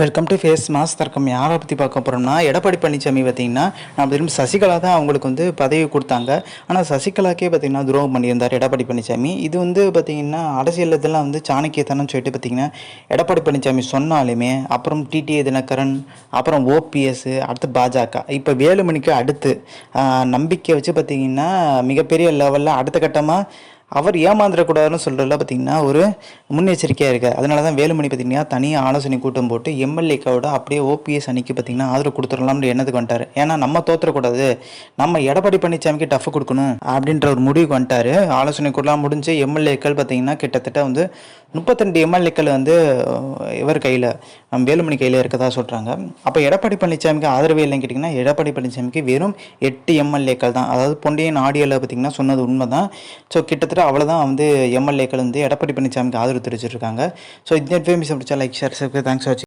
Welcome to face mass தர்க்கம் யாரை பற்றி பார்க்க போகிறோம்னா எடப்பாடி பழனிசாமி பார்த்தீங்கன்னா நான் திரும்ப சசிகலா தான் அவங்களுக்கு வந்து பதவி கொடுத்தாங்க. ஆனால் சசிகலாக்கே பார்த்தீங்கன்னா துரோகம் பண்ணியிருந்தார் எடப்பாடி பழனிசாமி. இது வந்து பார்த்திங்கன்னா அரசியல் இதெல்லாம் வந்து சாணக்கியத்தனம் சொல்லிட்டு பார்த்தீங்கன்னா எடப்பாடி பழனிசாமி சொன்னாலுமே அப்புறம் டிடிஏ தினகரன் அப்புறம் ஓபிஎஸ் அடுத்து பாஜக. இப்போ வேலுமணிக்கு அடுத்து நம்பிக்கை வச்சு பார்த்தீங்கன்னா மிகப்பெரிய லெவலில் அடுத்த கட்டமாக அவர் ஏமாந்துடக்கூடாதுன்னு சொல்கிறதுல பார்த்தீங்கன்னா ஒரு முன்னெச்சரிக்கையாக இருக்குது அதனால தான் வேலுமணி பார்த்தீங்கன்னா தனியாக ஆலோசனை கூட்டம் போட்டு எம்எல்ஏக்கோட அப்படியே ஓபிஎஸ் அணிக்கு பார்த்தீங்கன்னா ஆதரவு கொடுத்துடலாம்னு எண்ணத்துக்கு வந்துட்டார். ஏன்னா நம்ம தோத்துறக்கூடாது நம்ம எடப்பாடி பழனிசாமிக்கு டஃப் கொடுக்கணும் அப்படின்ற ஒரு முடிவுக்கு வந்துட்டார். ஆலோசனை கூடலாம் முடிஞ்சு எம்எல்ஏக்கள் பார்த்திங்கன்னா கிட்டத்தட்ட வந்து முப்பத்தெண்டு எம்எல்ஏக்கள் வந்து இவர் கையில். நம்ம வேலுமணி கையில் இருக்கதா சொல்கிறாங்க அப்போ எடப்பாடி பழனிசாமிக்கு ஆதரவு இல்லைன்னு கேட்டிங்கன்னா எடப்பாடி பழனிசாமிக்கு வெறும் எட்டு எம்எல்ஏக்கள் தான். அதாவது பொண்டியன் ஆடியோவில் பார்த்தீங்கன்னா சொன்னது உண்மை தான் ஸோ கிட்டத்தட்ட அவ்வளோதான் வந்து எம்எல்ஏக்கள் வந்து எடப்பாடி பழனிசாமிக்கு ஆதரவு தெரிவிச்சிருக்காங்க. ஸோ இந்த இன்ஃபர்மேஷன் பிடிச்சா லைக் ஷேர் தேங்க்ஸ் வாட்சிங்